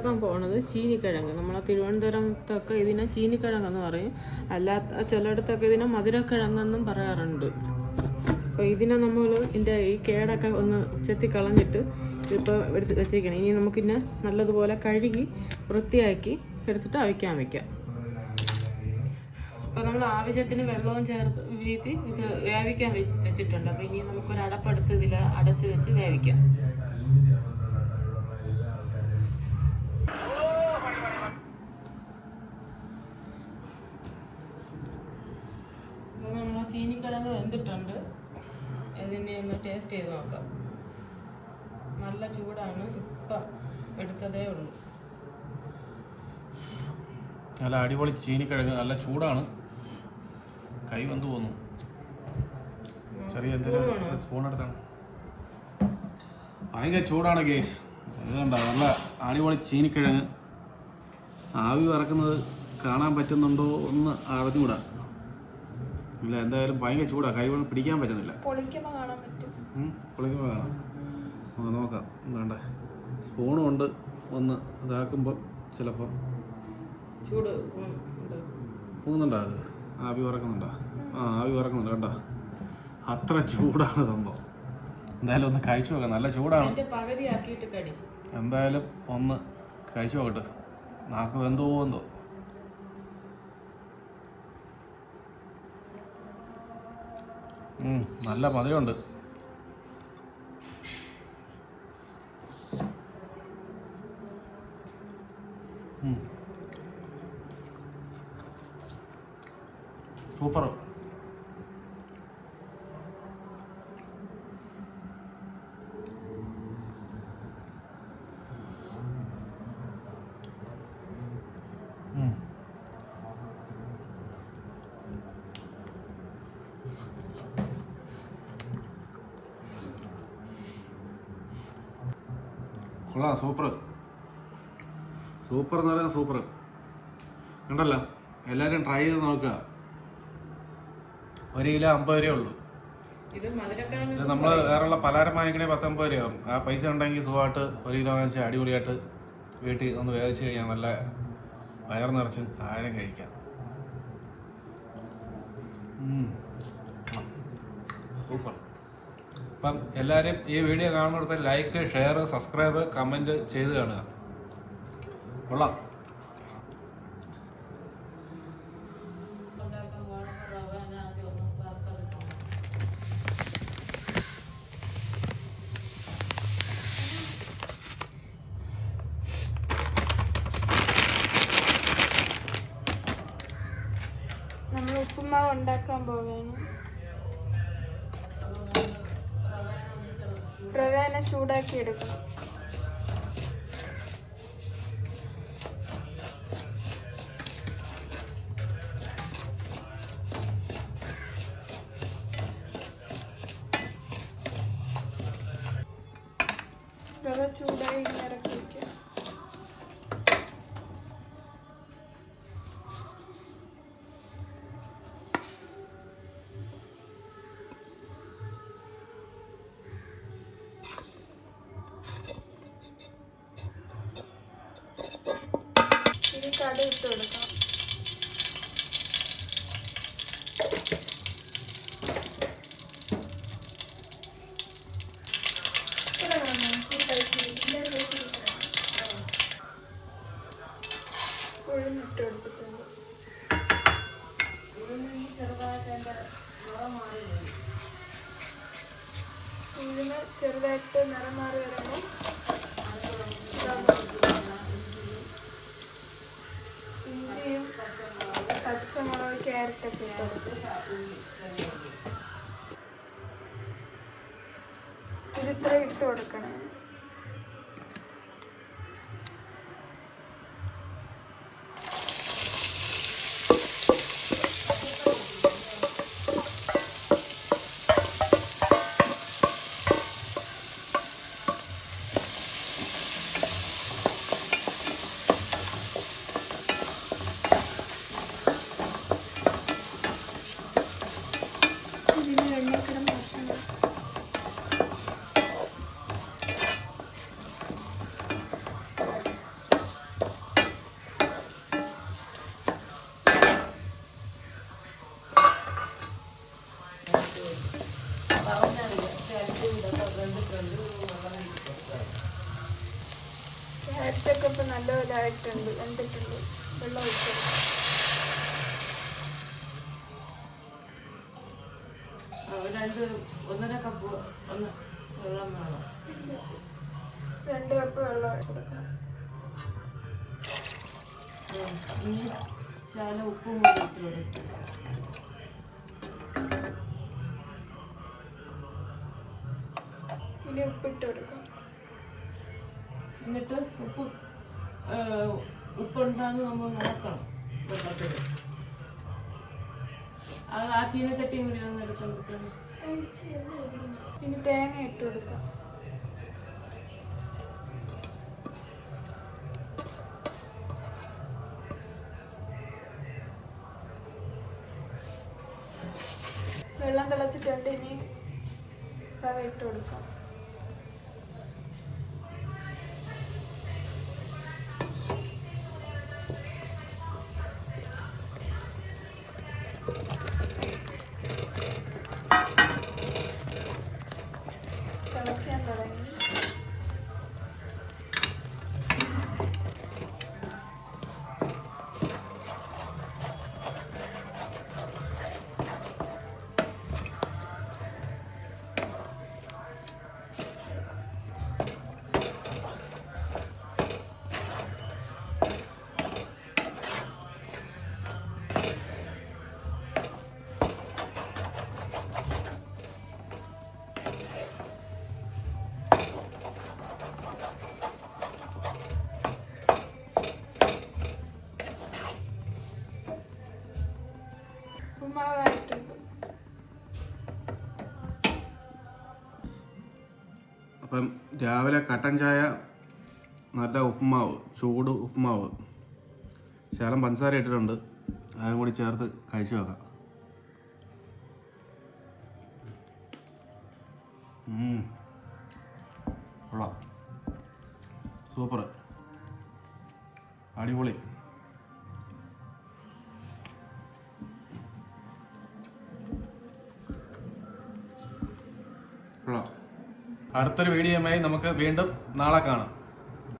ഉണ്ടാക്കാൻ പോണത് ചീനിക്കിഴങ്ങ്. നമ്മളെ തിരുവനന്തപുരത്തൊക്കെ ഇതിനെ ചീനിക്കിഴങ്ങെന്ന് പറയും. അല്ലാത്ത ചിലയിടത്തൊക്കെ ഇതിനെ മധുരക്കിഴങ്ങെന്നും പറയാറുണ്ട്. അപ്പോൾ ഇതിനെ നമ്മൾ ഇതിന്റെ ഈ കേടൊക്കെ ഒന്ന് ചെത്തി കളഞ്ഞിട്ട് ഇപ്പോൾ എടുത്ത് വെച്ചേക്കണം. ഇനി നമുക്കിന്നെ നല്ലതുപോലെ കഴുകി വൃത്തിയാക്കി എടുത്തിട്ട് അവിക്കാൻ വയ്ക്കാം അപ്പോൾ നമ്മൾ ആവശ്യത്തിന് വെള്ളവും ചേർത്ത് വീഴ്ത്തി ഇത് വേവിക്കാൻ വെച്ചിട്ടുണ്ട്. അപ്പോൾ ഇനി നമുക്കൊരു അടപ്പെടുത്ത് ഇതിൽ അടച്ച് വെച്ച് വേവിക്കാം അപ്പോൾ നമ്മൾ ചീനിക്കിഴങ്ങ് വെന്തിട്ടുണ്ട്. ഇതിനെ ഒന്ന് ടേസ്റ്റ് ചെയ്ത് നോക്കാം. നല്ല ചൂടാണ്. ഇപ്പം എടുത്തതേ ഉള്ളൂ. നല്ല അടിപൊളി ചീനിക്കിഴങ്ങ്. നല്ല ചൂടാണ്. കൈ വന്നു പോന്നു. ചെറിയ എന്തെങ്കിലും സ്പൂൺ എടുത്താണ് ഭയങ്കര ചൂടാണ് ഗേസ് ഇതുണ്ട നല്ല അടിപൊളി ചീനിക്കിഴങ്ങ്. ആവി വറക്കുന്നത് കാണാൻ പറ്റുന്നുണ്ടോ എന്ന് അറിഞ്ഞുകൂടാ. ഇല്ല എന്തായാലും ഭയങ്കര ചൂടാ. കൈ കൊണ്ട് പിടിക്കാൻ പറ്റുന്നില്ല. പൊളിക്കുമ്പോൾ കാണാൻ പറ്റും. പൊളിക്കുമ്പോൾ കാണാം. നമുക്ക് നോക്കാം. വേണ്ട സ്പൂണും ഉണ്ട്. ഒന്ന് ഇതാക്കുമ്പോൾ ചിലപ്പോൾ ചൂട്. പോകുന്നുണ്ടോ അത്? ആവി ഉറക്കുന്നുണ്ടോ? ആ ആവി ഉറക്കുന്നുണ്ട്. കണ്ടോ? അത്ര ചൂടാണ് സംഭവം. എന്തായാലും ഒന്ന് കഴിച്ചു നോക്കാം. നല്ല ചൂടാണ്. എന്തായാലും ഒന്ന് കഴിച്ചു നോക്കട്ടെ. നാക്ക് എന്തോ എന്തോ. നല്ല മധുരമുണ്ട്. സൂപ്പർ കൊള്ളാം സൂപ്പർ. സൂപ്പർ എന്ന് പറയാൻ സൂപ്പർ. കണ്ടല്ലോ? എല്ലാവരും ട്രൈ ചെയ്ത് നോക്കുക. ഒരു കിലോ അമ്പത് രൂപ ഉള്ളൂ. ഇത് നമ്മൾ വേറെയുള്ള പലഹാരം വാങ്ങിക്കണേ പത്തൊമ്പത് രൂപയാവും ആ പൈസ ഉണ്ടെങ്കിൽ സുഖമായിട്ട് ഒരു കിലോ വാങ്ങിച്ച് അടിപൊളിയായിട്ട് വീട്ടിൽ ഒന്ന് വേവിച്ച് കഴിഞ്ഞാൽ നല്ല വയർ നിറച്ച് ആഹാരം കഴിക്കാം. സൂപ്പർ. അപ്പം എല്ലാവരും ഈ വീഡിയോ കാണുന്നിടത്ത് ലൈക്ക് ഷെയർ സബ്സ്ക്രൈബ് കമന്റ് ചെയ്ത് കാണുക. കൊള്ളാം. നമ്മൾ ഉപ്പുമാവ് ഉണ്ടാക്കാൻ പോവുകയാണ്. റവേനെ ചൂടാക്കി എടുക്കണം. റവ ചൂടായി ഇറക്കി വയ്ക്കുക ഇനി കട ഇട്ട് കൊടുക്കാം. ചെറുതായിട്ട് നിറം മാറി വരുമ്പോൾ പച്ചമുളക് ഇട്ട് കൊടുത്ത് ഇത് ഇത്ര ഇട്ട് കൊടുക്കണേ. ക്യാരറ്റൊക്കെ ഇപ്പം നല്ലപോലെ ആയിട്ടുണ്ട് വെന്തിട്ടുണ്ട് വെള്ളം ഒഴിച്ചത് രണ്ട് ഒന്നര കപ്പ് ഒന്ന് വെള്ളം വേണം. രണ്ട് കപ്പ് വെള്ളം കൊടുക്കാം. ഉം. ഇനി ശാല ഉപ്പും കൂടി ഇട്ട് കൊടുക്കും. ഇനി ഉപ്പിട്ട് കൊടുക്കാം. എന്നിട്ട് ഉപ്പ് ഉപ്പുണ്ടാന്ന് നമ്മൾ നോക്കണം. വെള്ളത്തിൽ ആ ആ ചീനച്ചട്ടിയും കൂടി ഒന്ന് എടുക്കാം ഇനി തേങ്ങ ഇട്ട് കൊടുക്കാം. വെള്ളം തിളച്ചിട്ടുണ്ട് ഇനി റവ ഇട്ട് കൊടുക്കാം. രാവിലെ കട്ടൻ ചായ നല്ല ഉപ്പുമാവ് ചൂട് ഉപ്പുമാവ് ശകലം പഞ്ചസാര ഇട്ടിട്ടുണ്ട്. അതും കൂടി ചേർത്ത് കഴിച്ചു വെക്കാം സൂപ്പർ. അടിപൊളി. കൊള്ളാം. അടുത്തൊരു വീഡിയോയുമായി നമുക്ക് വീണ്ടും നാളെ കാണാം.